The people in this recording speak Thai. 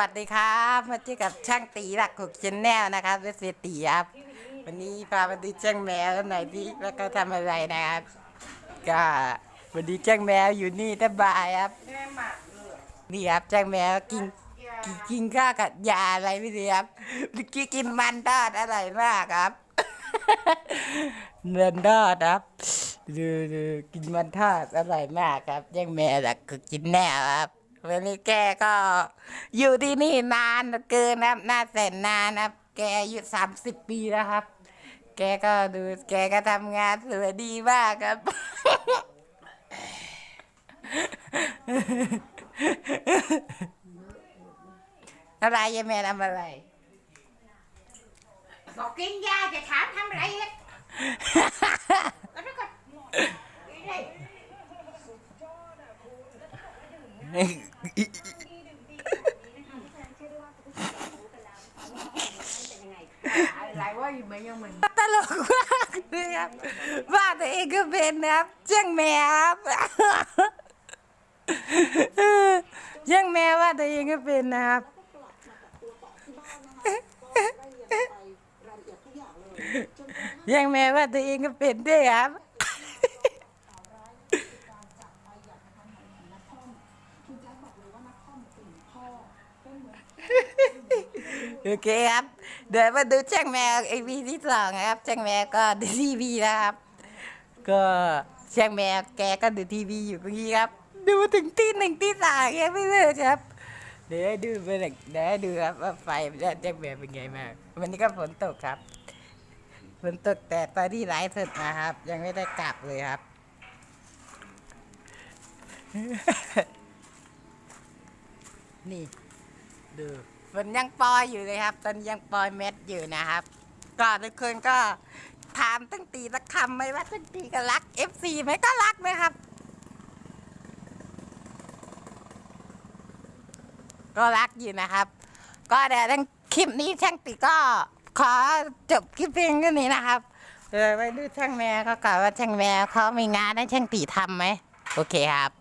วัสดีครับมาเจอกับช่างตีหลักหกชแนลนะครับเวสตีครับ วันนี้พามาดูช่างแมวหน่อยที่แล้วก็ทำอะไรนะครับ ก็วันนี้ช่างแมวอยู่นี่สบายครับนี่ครับช่างแมวกินกินกินข้าวกับยาอะไรไม่รู้ครับกี้กินมันทอดอร่อยมากครับเนินทอดครับดูดูกินมันทอดอร่อยมากครับช่างแมวหลักหกชแนลครับ วันนี้แกก็อยู่ที่นี่นานเกินนะครับน่าแสนนานนะครับ แกอายุสามสิบปีแล้วครับ แกก็ดูแกก็ทำงานสวยดีมากครับ อะไรยายแม่ทำอะไร บอกกินยาจะถามทำอะไรล่ะแล้วก็ได้ อะไรว่าอยู่ไหมยังเหมือนตลกมากเลยครับว่าตัวเองก็เป็นนะครับเจ้างแมวครับเจ้างแมวว่าตัวเองก็เป็นนะครับเจ้างแมวว่าตัวเองก็เป็นด้วยครับ โอเคครับ เดี๋ยวมาดูแจ้งแมวไอวีที่สองนะครับ แจ้งแมวก็ดูทีวีนะครับ ก็แจ้งแมวแกก็ดูทีวีอยู่เมื่อกี้ครับ ดูถึงตีหนึ่งตีสามแกไม่เลิกครับ เดี๋ยวให้ดูไปหนึ่งเดี๋ยวให้ดูครับว่าไฟแจ้งแมวเป็นไงมากวันนี้ก็ฝนตกครับฝนตกแต่ตอนที่ไลฟ์สดนะครับ ยังไม่ได้กลับเลยครับนี่ดู มันยังปอยอยู่เลยครับ ตอนยังปอยเม็ดอยู่นะครับก็ทุกคนก็ถามตั้งตีสักคำไหมว่าตั้งตีก็รัก FC ไหมก็รักนะครับ ก็รักอยู่นะครับ ก็เดี๋ยวทั้งคลิปนี้ช่างตีก็ขอจบคลิปเพียงแค่นี้นะครับเดี๋ยวไปดูช่างแมวเขาก่อนว่าช่างแมวเขามีงานให้ช่างตีทำไหมโอเคครับ